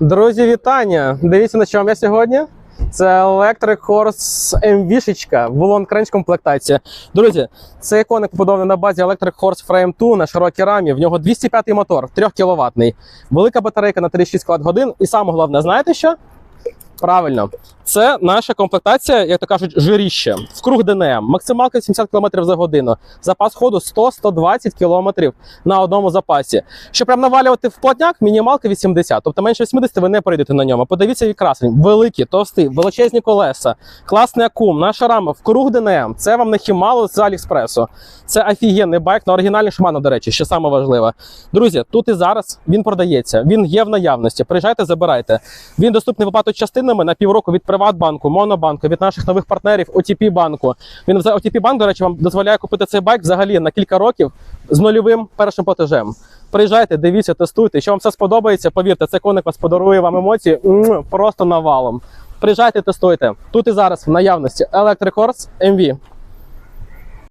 Друзі, вітання! Дивіться, на чому я сьогодні. Це Electric Horse MV-шечка в Long комплектації. Друзі, цей коник побудований на базі Electric Horse Frame 2 на широкій рамі. В нього 205 мотор, 3 кВт. Велика батарейка на 36 кВт годин. І саме головне, знаєте що? Правильно, це наша комплектація, як то кажуть, жиріще. В круг ДНМ. Максималка 70 км за годину. Запас ходу 100-120 км на одному запасі. Щоб прям навалювати в плотняк, мінімалка 80. Тобто менше 80 ви не пройдете на ньому. Подивіться які красень. Великі, товсті, величезні колеса, класний акум, наша рама в круг ДНМ. Це вам не хімало з Аліекспресу. Це офігенний байк на оригінальних шманах, до речі, що саме важливе. Друзі, тут і зараз він продається. Він є в наявності. Приїжджайте, забирайте. Він доступний виплату частинами на півроку від Приватбанку, Монобанку, від наших нових партнерів OTP банку. Він OTP банк, до речі, вам дозволяє купити цей байк взагалі на кілька років з нульовим першим платежем. Приїжджайте, дивіться, тестуйте. Якщо вам все сподобається, повірте, цей коник вас подарує вам емоції просто навалом. Приїжджайте, тестуйте. Тут і зараз в наявності Electric Horse MV.